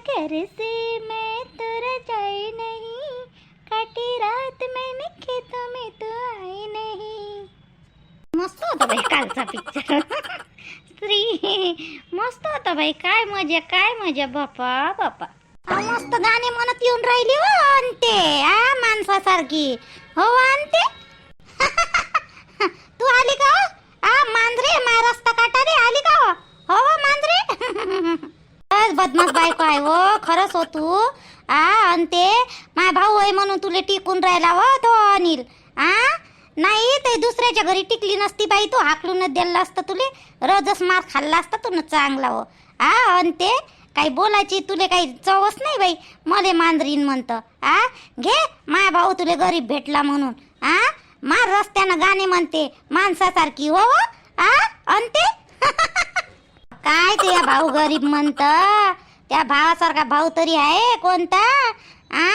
घर से मैं तो रजाई नहीं काटी रात मैंने खेतों में तो आई नहीं। मस्त होता बाई कालचा पिक्चर स्त्री मस्त होता बाई काय मजा काय मजा बापा बापा. मस्त गाणे म्हणत येऊन राहिली हो अंते आ माणसासारखी. हो अंते तू आली का हो? आ मांजरे मा रस्ता काटा रे आली का हो? हो, मांजरे. खरंच बदमाश बायको आहे हो खरंच हो तू. आ आणि ते माय भाऊ आहे म्हणून तुले टिकून राहिला हो तो अनिल. आ? नाही ते दुसऱ्याच्या घरी टिकली नसती बाई तू हाकलूनच दिलं असतं तुले. रोजच मार खाल्ला असता तू न चांगला हो. आ आणि ते काही बोलायची तुले काही चवच नाही बाई मले मांजरीन म्हणतं. आ? घे माय भाऊ तुले गरीब भेटला म्हणून. आ? मार रस्त्यानं गाणे म्हणते माणसासारखी हो हो? आ? आणि ते? काय ते या भाऊ गरीब म्हणत? त्या भावासारखा भाऊ तरी आहे कोणता? आ?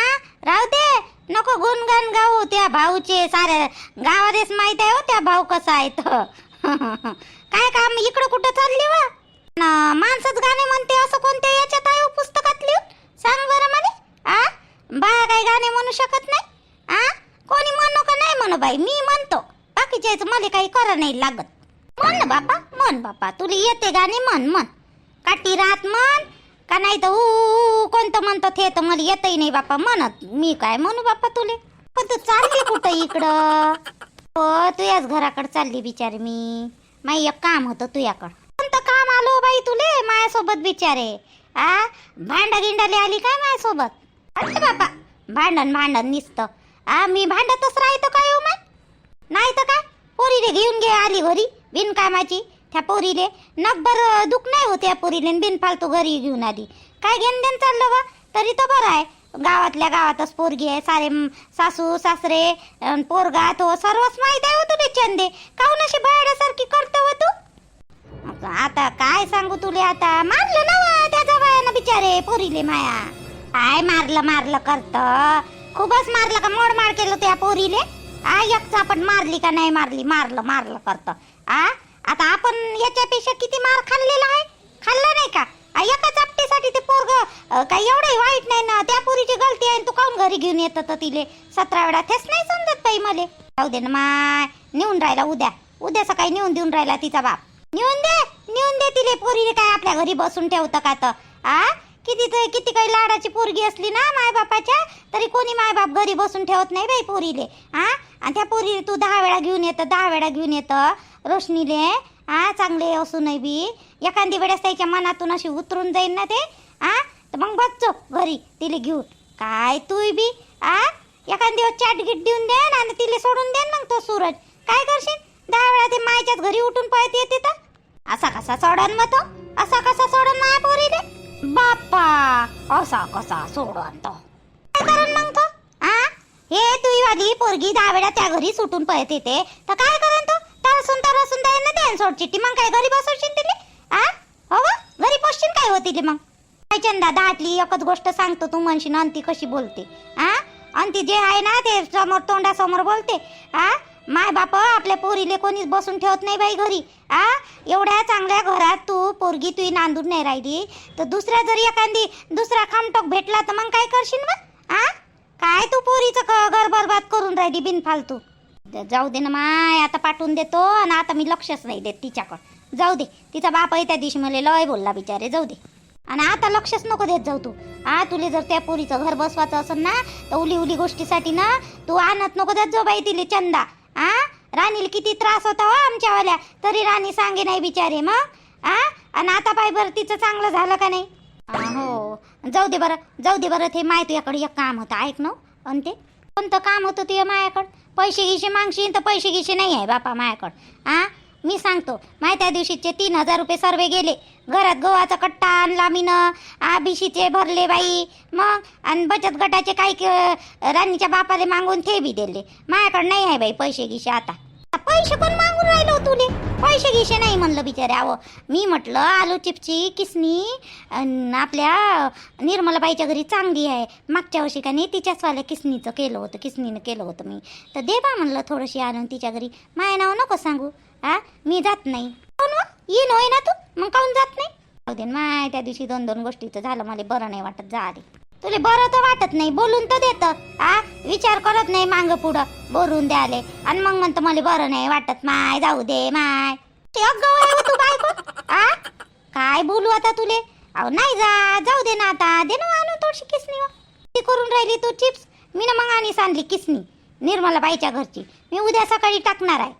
राहू दे. नको गुणगान गाऊ. त्या भाऊचे साऱ्या गावातच माहीत आहे हो त्या भाऊ कसा आहे तर काय काम इकडं कुठं चालली वा? न, माणसंच गाणे म्हणते असं कोणत्या याच्यात आहे हो पुस्तकात लिहून सांग बरं मला. आ? बाया काही गाणे म्हणू शकत नाही? आ? कोणी म्हणू का नाही म्हणू बाई? मी म्हणतो. बाकीच्याच मला काही करा नाही लागत. म्हण ना बापा म्हण बापा तुला येते गाणे म्हण म्हण काटी रात म्हण का नाही तर ऊ कोणतं म्हणतं ते तर मला येतही नाही बापा म्हणत मी काय म्हणू बापा तुले? पण तू चालली कुठं इकडं? हो तुझ्याच घराकडे चालली बिचारे मी. माई एक काम होतं तुझ्याकडं कोणतं काम आलो हो बाई तुले? माझ्यासोबत बिचारे. आ? भांडा गिंडाले आली काय माझ्यासोबत अरे बापा. भांडण भांडण निसतं. आ मी भांडतच राहतो काय हो मग नाही तर काय? पोरीने घेऊन घे आली घरी. बिनकामाची. त्या पोरीले नकभर दुख नाही होत त्या पोरीले बिनफालतू घरी घेऊन आली. काय घेणं देणं चाललं बा? तरी तर बरं आहे. गावातल्या गावातच पोरगी आहे. सारे सासू सासरे पोरगा तो सर्वच माहीत आहे हो तुले चंदे काहून अशी बायड्यासारखी करतो हो तू? आता- काय सांगू तुले आता? मारलं ना वा त्या जवायानं बिचारे पोरीले माया. काय मारलं मारलं करत? खूपच मारलं का? मोड मार केलं त्या पोरीले? आ एक चापट मारली का नाही मारली? मारलं मारलं करतं. आ? आता आपण याच्यापेक्षा किती मार खाल्लेला आहे? खाल्ला नाही का? एका चापटीसाठी ते पोरग काही एवढंही वाईट नाही ना. त्या पोरीची गलती आहे आणि तू काऊन घरी घेऊन येत तर तिले सतरा वेळा तेच नाही समजत बाई मले. जाऊ दे ना माय. नेऊन राहिला उद्या. उद्या सकाळी नेऊन देऊन राहिला तिचा बाप. नेऊन दे. नेऊन दे तिले पोरीने काय आपल्या घरी बसून ठेवतं का तर? आ? किती तर किती काही लाडाची पोरगी असली ना माय बापाच्या तरी कोणी माय बाप घरी बसून ठेवत नाही बाई पोरीले. आ? आणि त्या पोरीले तू दहा वेळा घेऊन येतं दहा वेळा घेऊन येतं. रोशनीले आ चांगले असूनही बी एखादी वेळेस त्याच्या मनातून अशी उतरून जाईन ना ते आ? तर मग बघचो घरी तिले घेऊन. काय तू बी आ? एखादी दिवस चाट गिट देऊन दे आणि तिले सोडून दे मग तो सूरज. काय करशील? दहा वेळा ते मायच्याच घरी उठून पळत येते तर. असा कसा सोडन मग तो? असा कसा सोडन माया पोरीले? बाप्पा! असा कसा सोडन तो? काय करन मग तो? आ? हे तुई वाली पोरगी दहा वेळा त्या घरी सुटून पळत येते. तर काय करन तो? तरसून सुंदर द्याय ना द्यान सोड चिठ्ठी. मग काय घरी बसवशील तिले? आ? हो घरी बसशील काय होती मग? काय चंदा दाटली एकच गोष्ट सांगतो तू म्हणशील अंती कशी बोलते? आ? अंती जे आहे ना ते समोर तोंडासमोर बोलते. आ? माय बाप आपल्या पोरीले कोणीच बसून ठेवत नाही बाई घरी. आ? एवढ्या चांगल्या घरात तू पोरगी तुही नांदून नाही राहिली. तर दुसऱ्या जरी एखादी दुसरा खामटोक भेटला तर मग काय करशील मग? आ? काय तू पोरीचं क- घर बरबाद करून राहिली बिनफालतू? जाऊ दे ना माय आता पाठवून देतो आणि आता मी लक्षच नाही देत तिच्याकडं. जाऊ दे तिचा बाप आहे त्या दिवशी मला लय बोलला बिचारे जाऊ दे. आणि आता लक्षच नको देत जाऊ तू. आ तुले जर त्या पोरीचं घर बसवायचं असेल ना तर उली उली गोष्टीसाठी ना तू आणत नको देत जाऊ बाई तिले चंदा. आ राणीला किती त्रास होता हो आमच्यावाल्या. तरी राणी सांगे नाही बिचारे मग. आ आणि आता पाय बरं तिचं चांगलं झालं का नाही? हो. जाऊ दे बरं जाऊ दे बरं ते माय तुझ्याकडे एक काम होतं ऐक ना हो. आणि ते कोणतं काम होतं तुझ्या मायाकडं? पैसे गिशे मागशील तर पैसे गिशे नाही आहे बापा माझ्याकडं. आ? मी सांगतो माय त्या दिवशीचे तीन हजार रुपये सर्वे गेले. घरात गव्हाचा कट्टा आणला मीनं. आबिशीचे भरले बाई. मग? आणि बचत गटाचे काही राणीच्या बापाले मागून ते बी दिले. माझ्याकडं नाही आहे बाई पैसे गिशे आता. पैसे पण मागून राहिलो हो तुले? पैसे घेशे नाही म्हणलं बिचारे. अहो मी म्हटलं आलू चिपची किसनी आपल्या निर्मलाबाईच्या घरी चांगली आहे. मागच्या वर्षी का नाही तिच्याचवाल्या किसनीचं केलं होतं किसनीनं केलं होतं मी. तर दे बा म्हणलं थोडीशी आणून तिच्या घरी. माय नाव नको सांगू. हा मी जात नाही. हो ये व? येईन होय ना तू? मग काऊन जात नाही? जाऊ दे माय त्या दिवशी दोन दोन गोष्टीचं झालं मला बरं नाही वाटत. जा आले तुले बरं तर वाटत नाही बोलून तर देत. आ विचार करत नाही मांग पुढं. बोलून द्याले आणि मग म्हणतं मला बरं नाही वाटत. माय जाऊ दे माय. ते अगं तू बायको. आ काय बोलू आता तुले? अहो नाही जा जाऊ दे ना आता. दे ना आणू थोडीशी किसनी हो. ती करून राहिली तू चिप्स. मी ना मग आणि सांगली किसनी निर्मला बाईच्या घरची. मी उद्या सकाळी टाकणार आहे.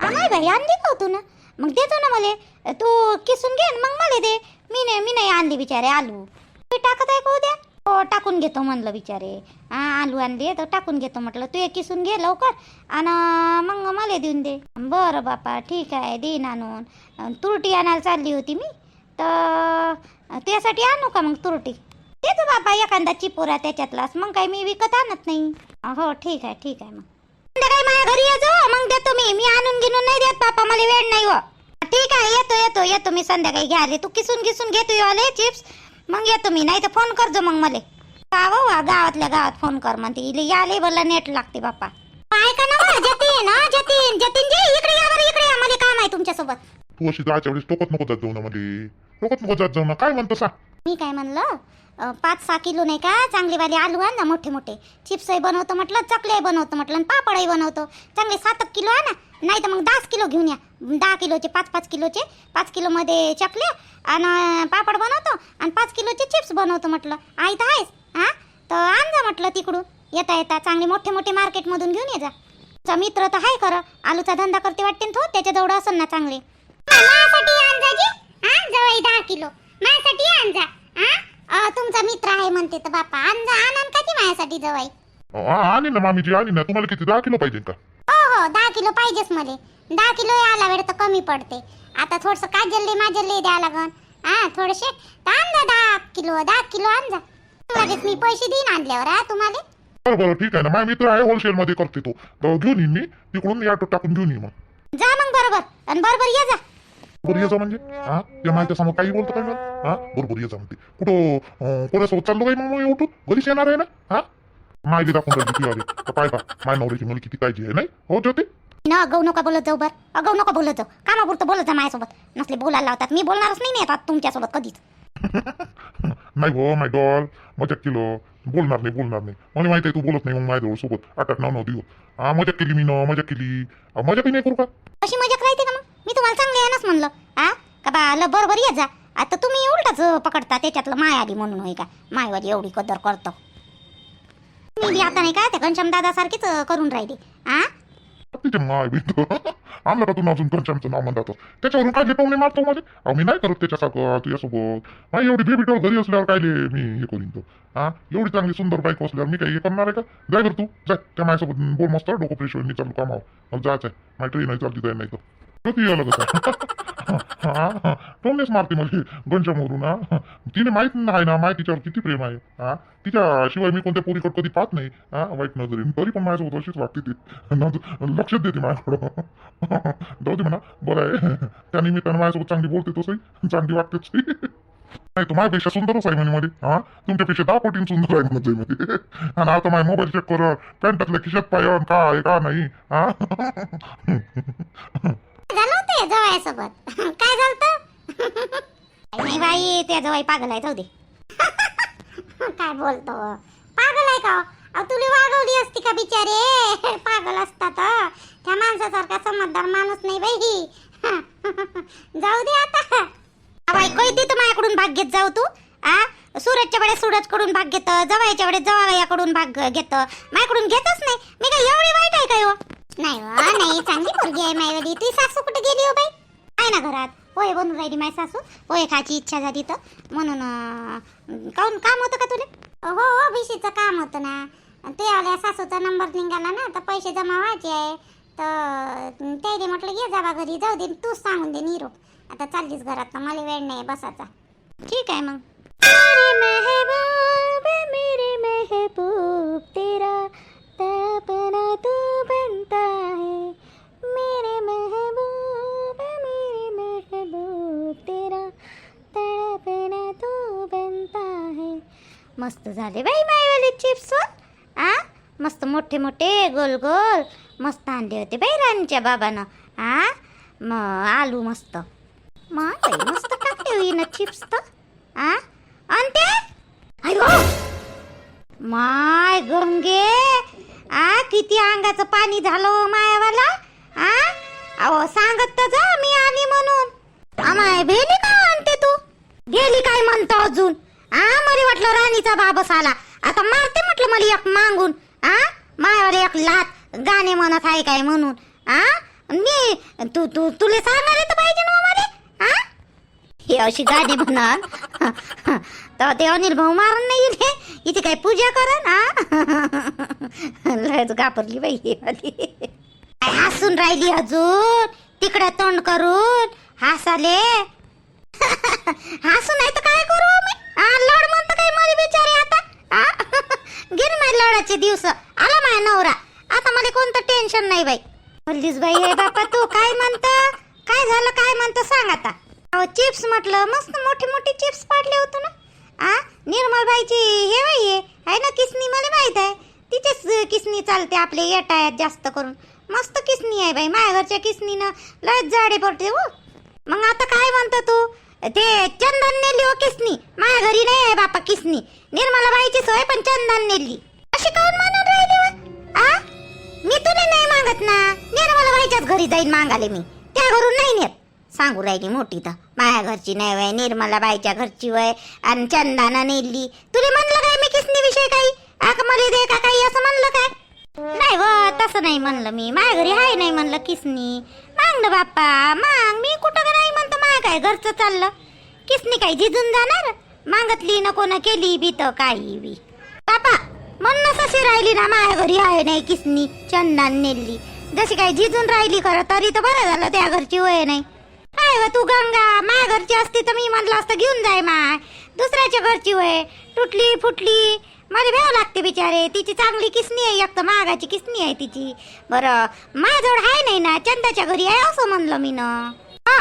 नाही बाई आणली का हो तू ना? मग देतो ना मला. तू किसून घे न मग मला दे. मी नाही मी नाही आणली बिचारे आलू. तू टाकत आहे का उद्या? हो टाकून घेतो म्हणलं बिचारे. हा आलू आणले तर टाकून घेतो म्हटलं तू एक किसून घे लवकर आणि मग मला देऊन दे. बरं बापा ठीक आहे देईन आणून. तुरटी आणायला चालली होती मी तर त्यासाठी आणू का मग तुरटी? देतो बापा एखादा चिपोरा त्याच्यातलाच मग काय मी विकत आणत नाही. हो ठीक आहे ठीक आहे मग. संध्याकाळी माझ्या घरी येतो मग देतो मी. मी आणून गिनून नाही देत बापा मला वेळ नाही हो. ठीक आहे येतो येतो येतो मी संध्याकाळी. घ्यायला तू किसून किसून घेतो आले चिप्स. मग येतो मी नाही तर फोन करजो मग मला. गाव हो, वा गावातल्या गावात फोन कर म्हणते. इले याले मला नेट लागते बाप्पा. ऐका ना वा, जतीन हा जतीन जतीन जी इकडे या बरं इकडे या मला काम आहे तुमच्यासोबत. तू अशी जायच्या वेळेस टोकत नको जात जाऊ ना मध्ये टोकत नको जात जाऊ ना काय म्हणतो सा मी काय म्हणलं? पाच सहा किलो नाही का? चांगले वाले आलू आण ना मोठे मोठे चिप्सही बनवतो म्हटलं चकल्याही बनवतो म्हटलं आणि पापडही बनवतो. चांगले सात एक किलो आणा नाही तर मग दहाच किलो घेऊन या. दहा किलोचे पाच पाच किलोचे. पाच किलोमध्ये चकल्या आणि पापड बनवतो आणि पाच किलोचे चिप्स बनवतो म्हटलं. आई तर आहेस हा? तर आण जा म्हटलं तिकडून. येता येता. चांगले मोठे मोठे मार्केटमधून घेऊन ये जा. तुमचा मित्र तर आहे खरं. आलूचा धंदा करते वाटते ना तो? त्याच्याजवळ असेल ना चांगले. माझ्यासाठी आण जा. जी हा जवळ दहा किलो. माझ्यासाठी आण जा हा तुमचा मित्र आहे म्हणते तर बापा आण जा आण का ती माझ्यासाठी जवळ. आणि ना मामीजी आणि ना. तुम्हाला किती दहा किलो पाहिजे का? हो हो दहा किलो पाहिजेच मला. दहा किलो आला वेळ तर कमी पडते. आता थोडस काजलले माजलले द्या लागन. हा थोडेसे. तर आण जा दहा किलो दहा किलो आण जा लगेच मी पैसे देईन आणल्यावर हा तुम्हाला. बरं बरं ठीक आहे ना. माझा मित्र आहे होलसेल मध्ये करते तो. तर घेऊन येईन मी. तिकडून या टाकून घेऊन येईन मग. जा मग बरोबर. आणि बरोबर ये जा. जा म्हणजे? हा? ते माहिती समोर काही बोलतो काय मला? हा? बरोबर ये जा म्हणते. कुठं कोणासोबत चाललो काय मग उठून घरीच येणार आहे ना? हा? माहिती दाखवून राहिली तर पाय का माझ्या नवऱ्याची मला किती काळजी आहे नाही? हो ज्योती? न अगाऊ नका बोलत जाऊ बर. अगाऊ नका बोलत जाऊ. कामापुरतं बोलत जा माझ्यासोबत नसले बोलायला लावतात. मी बोलणारच नाही आता तुमच्यासोबत कधीच. नाही हो माय डॉल मजाक केलं. बोलणार नाही बोलणार नाही. मला माहिती आहे तू बोलत नाही मग माझ्याजवळ सोबत. आठ आठ नऊ नऊ दिवस हा मजा केली मी न मजा केली. मजा काही नाही करू का? अशी मजाक राहते का मग? मी तुम्हाला चांगली आहे नाच म्हणलं. हा का बा ल बरोबर ये जा. आता तुम्ही उलटाच पकडता त्याच्यातलं माय आली म्हणून होय का? मायवाली एवढी कदर करतो. मी बी आता नाही का त्या घनश्याम दादासारखीच करून राहिली. हा तिचे माय बी आणलं का तू अजून घरच्यांचं नाव म्हणतात त्याच्यावरून काय घेतो मारतो मध्ये अहो मी नाही करत त्याच्यासारखं तुझ्यासोबत नाही एवढी बेबी घरी असल्यावर काय मी हे करीन तो हा? एवढी चांगली सुंदर बाईक असल्यावर मी काही हे करणार आहे का? जाय कर तू जाय. त्या माझ्यासोबत बोल मस्त डोकं फ्रेश होईल. मी चालू कामावर. मग जायचं आहे माझी ट्रेन नाही चालती जाय नाही तर किती आलं कसं हा टोमनेच मारते मला गंजामवरून हा. तिने माहीत नाही ना माहिती तिच्यावर किती प्रेम आहे. हा तिच्या शिवाय मी कोणत्या पोरीकडे कधी पाहत नाही. हा वाईट नजरेने. तरी पण माझ्यासोबत अशीच वागते ती. नज- देते माझ्याकडं. जाऊ दे म्हणा. बरं आहे. त्या निमित्तानं माझ्यासोबत चांगली बोलते तसंही चांगली वागतेच नाही तो माझ्यापेक्षा सुंदरच आहे म्हणे मध्ये हा तुमच्यापेक्षा दहा पटीन सुंदर आहे म्हणजे मध्ये आणि आता माझा मोबाईल चेक कर. पॅन्टातल्या खिशात पाय का आहे का नाही. हा? झालं होते जवायसोबत. काय झालं नाही बाई त्या जवळ पागल आहे जाऊ दे. काय बोलतो? पागल आहे का हो? अहो तुला वागवली असती का बिचारे? पागल असता तर त्या माणसासारखा समजदार माणूस नाही बाई. जाऊ दे आता. बाई कैदी तू माझ्याकडून भाग घेत जाऊ तू? आ? सूरजच्या वेळेस सूरजकडून भाग घेत जवळच्या वेळेस जवायाकडून भाग घेत. माझ्याकडून घेतच नाही. मी काय एवढी वाईट आहे का हो? नाही वा नाही चांगली मुलगी आहे मायवाली तुझी सासू कुठे गेली हो बाई? आहे ना घरात. पोहे बनून राहिली माय सासू. पोहे खायची इच्छा झाली तर. म्हणून काऊन काहून काम होतं का तुला? हो हो भिशीचं काम होतं ना. ते आल्या सासूचा नंबर निघाला ना तर पैसे जमा व्हायचे आहे. तर त्याने म्हटलं ये जावा घरी जाऊ दे तूच सांगून दे निरोप. आता चाललीस घरात तर मला वेळ नाही बसायचा. ठीक आहे मग. मेरे महबूब मेरे महबूब तेरा बनता है। मेरे महबूब मेरे महबूब तेरा तड़पना तो बनता है। मस्त झाले बाई मायवाले चिप्स हो। आ? मस्त मोठे मोठे गोल गोल मस्त आणले होते बाई राणीच्या बाबानं. आ? म आलू मस्त. मग मस्त टाकले होई ना चिप्स तर. आ? आणि ते? माय गंगे! आ किती अंगाचं पाणी झालं हो मायावाला? आ? अहो सांगत तर जा मी आली म्हणून. आमाय भेली का आणते तू? गेली काय म्हणतो अजून? आ मला वाटलं राणीचा बाबस आला. आता मारते म्हटलं मला एक मागून. आ? मायावर एक लात गाणे म्हणत आहे काय म्हणून? आ? मी तू तू तुले सांगणार तर पाहिजे ना हो मला? आ? हे अशी गाणी म्हणत तर ते अनिल भाऊ मारून नाही इथे इथे काय पूजा करा ना. लयच घाबरली बाई काय हसून राहिली अजून? तिकडे तोंड करून. हसाले. हसू नाही तर काय करू मी? लढ म्हणतं काय मला बिचारे आता? गिर गेले लढाचे दिवस. आला माझा नवरा. आता मला कोणतं टेन्शन नाही बाई. बोललीस बाई हे बापा तू काय म्हणत? काय झालं? काय म्हणतं? सांग आता. अहो चिप्स म्हटलं मस्त मोठे मोठे चिप्स पाडले होते ना. आ निर्मल बाईची हे बाई आहे ना किसनी मला माहीत आहे. तिचेच किसनी चालते आपले येटायात जास्त करून. मस्त किसनी आहे बाई माझ्या घरच्या किसनीनं लयच जाडे पडते हो. मग आता काय म्हणतो तू? ते चंदन नेली हो किसनी. माझ्या घरी नाही आहे बापा किसनी. निर्मला बाईची सोय पण चंदन नेली. अशी काऊन म्हणून राहिली हो? आ? मी तुला नाही मागत ना. निर्मला बाईच्याच घरी जाईन मागाले मी. त्या घरून नाही नेत. सांगू राहिली मोठी तर. माझ्या घरची नाही वय निर्मला बाईच्या घरची वय आणि चंदाना नेली. तुला म्हणलं काय मी किसनी विषय काही? आक मला दे का काही? असं म्हणलं काय? नाही व तसं नाही म्हणलं मी. माझ्या घरी आहे नाही म्हणलं किसनी. मांग ना बाप्पा मांग. मी कुठं का नाही म्हणतो माझ्या काय घरचं चाललं? किसनी काय झिजून जाणार? मागतली नको ना केली बी तर काही बी. बापा म्हणूनच अशी राहिली ना माझ्या घरी आहे नाही किसनी. चंदान नेली. जशी काही झिजून राहिली खरं तरी तर बरं झालं त्या घरची वय नाही. काय हो तू गंगा. माझ्या घरची असती तर मी म्हणलं असतं घेऊन जाय माय. दुसऱ्याच्या घरची वय. तुटली फुटली. मला भ्यावं लागते बिचारे. तिची चांगली किसनी आहे एक तर महागाची किसनी आहे तिची. बरं माझ्याजवळ आहे नाही ना चंदाच्या घरी आहे असं म्हणलं मी ना हा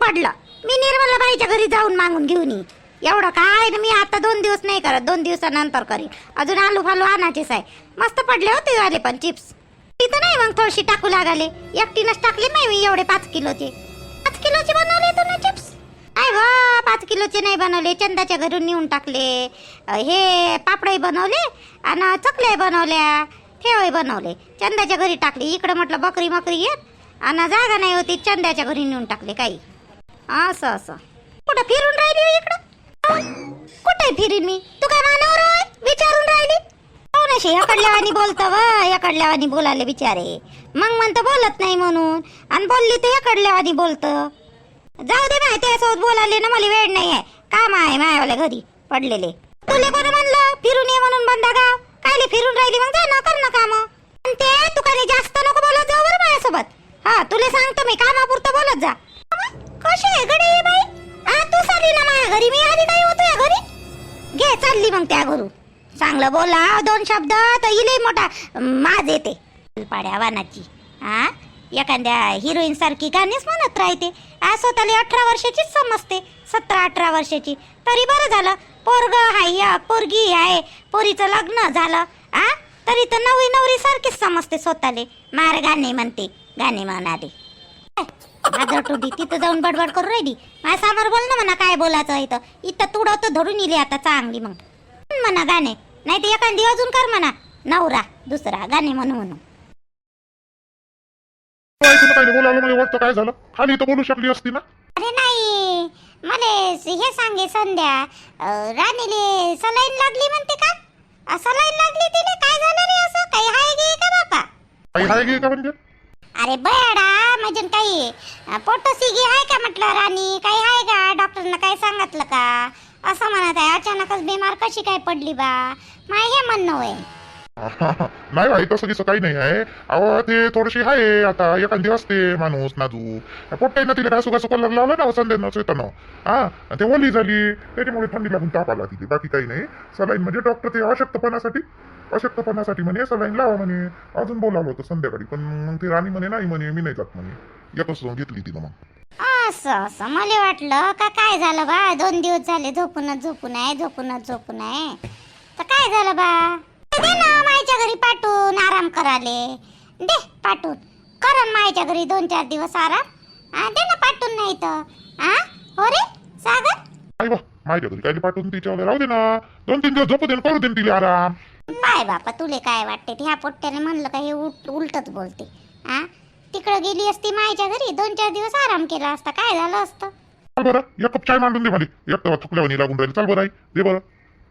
पडलं. मी निर्मला बाईच्या घरी जाऊन मागून घेऊन येईन. एवढं काय ना मी आता दोन दिवस नाही करत दोन दिवसानंतर करीन. अजून आलू फालू आणायचेच आहे. मस्त पडले होते आले पण चिप्स. तिथं नाही मग थोडीशी टाकू लागले. एकटीनंच टाकले नाही मी एवढे पाच किलोचे. किलोचे बनवले तू ना चिप्स आय ग पाच किलोचे नाही बनवले. चंदाच्या घरून नेऊन टाकले. हे पापडही बनवले आणि चकल्याही बनवल्या. ठेवही बनवले. चंदाच्या घरी टाकले. इकडं म्हटलं बकरी मकरी येत आणि जागा नाही होती. चंदाच्या घरी नेऊन टाकले काही. असं असं. कुठं फिरून राहिली हो इकडं? कुठे फिरीन मी? तू काय मानवर विचारून राहिली? कोण अशी बोलतं व याकडल्यावानी बोलाले बिचारे. मग म्हणतं बोलत नाही म्हणून. आणि बोलली तर याकडल्यावानी बोलतं. जाऊ दे माहिती त्यासोबत बोलायले ना मला वेळ नाही आहे. काम आहे मायावाल्या घरी पडलेले. तुले कोण म्हणलं फिरून ये म्हणून बंदा गाव कायले फिरून राहिली मग? जा ना कर ना काम. पण ते तू काही जास्त नको बोलत जाऊ बरं माझ्यासोबत हा तुला सांगतो मी कामापुरतं बोलत जा. कशी आहे गडे बाई? हा तू चालली ना माझ्या घरी? मी आली नाही होतो या घरी? घे चालली मग त्या घरून. चांगलं बोला दोन शब्द तर इले मोठा माज येते. पाड्या वानाची हा? एखाद्या हिरोईन सारखी गाणीच म्हणत राहते. आ स्वतःला अठरा वर्षाचीच समजते सतरा अठरा वर्षाची. तरी बरं झालं पोरग हाय या पोरगी आहे पोरीचं लग्न झालं आ तरी तर नवी नवरी सारखीच समजते स्वतःले. मार गाणे म्हणते गाणे म्हणाले. आदरटोडी तिथं जाऊन बडबड करू राहिली. माझ्यासमोर बोल ना म्हणा काय बोलायचं आहे इथं. इथं तुडवतं धरून इली आता चांगली मग. म्हण म्हणा गाणे. नाही तर एखादी अजून कर म्हणा. नवरा दुसरा गाणे म्हणू म्हणून. ऐकून काय बोलावलं मला वाटतं काय झालं? खाली तर बोलू शकली असती ना? अरे नाही. मला हे सांगे संध्या. अं, राणीले सलाईन लागली म्हणते का? सलाईन लागली तिले? काय झालं रे असं? काही हाय गे का बापा? काही आहे गे का म्हणजे? अरे बयाडा म्हणजे काही. पोटोसिगी आहे का म्हटलं राणी? काही आहे का? डॉक्टरनं काय सांगितलं का? असं म्हणत आहे अचानकच बिमार कशी काय पडली बा? माय हे म्हणणं होय. नाही भाई तसं कसं काही नाही आहे. अहो ते थोडीशी आहे आता एखादी असते माणूस नाजू पोट्टाईनं तिला काय सुका सुका लावलं ना संध्यानं येताना. हा ते ओली झाली. त्याच्यामुळे थंडी लागून ताप आला तिथे. बाकी काही नाही. सलाईन म्हणजे डॉक्टर ते अशक्तपणासाठी अशक्तपणासाठी म्हणे सलाईन लावा म्हणे. अजून बोलावलं होतं संध्याकाळी पण मग ती राणी म्हणे नाही म्हणे मी नाही जात म्हणे. एकच घेतली तिनं मग. असं असं. मला वाटलं का काय झालं बा? दोन दिवस झाले झोपूनच झोपून आहे झोपूनच झोपून आहे. तर काय झालं बा? दे ना मायच्या घरी पाठवून आराम कराले. दे पाठवून. करा मायच्या घरी दोन चार दिवस आराम. हा दे ना पाठवून नाही तर. हा हो रे सागर? बा माझ्या घरी काय पाठवून तिच्यावर राहू दे ना. दोन तीन दिवस झोपू दे ना, करू दे ना तिला आराम. पाय बापा तुले काय वाटते? ह्या पोट्ट्याने म्हणलं का हे उलट उलटच बोलते. हा तिकडं गेली असती मायच्या घरी दोन चार दिवस आराम केला असता. काय झालं असतं? चाल बरं एक कप चाय मांडून दे मला एक तर थकल्यावानी लागून राहील. चाल बरं आई. दे बरं.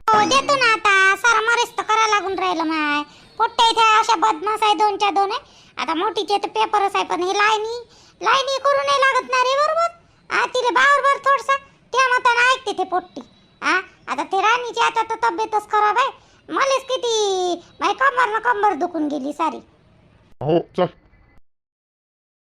हो देतो ना आता. सारा मरेच तर करा लागून राहिलं माय. पोट्ट्या इथे अशा बदमाश आहे दोनच्या दोन आहे. आता मोठीचे तर पेपरच आहे पण हे लाईनी लाईनी करू नाही लागत ना रे बरोबर? हा तिले बावर बर थोडसा. त्या मतानं ऐकते ते पोट्टी. हा आता ते राणीची आता तर तब्येतच खराब आहे. मलाच किती? माय कंबर ना कंबर दुखून गेली सारी. हो चल.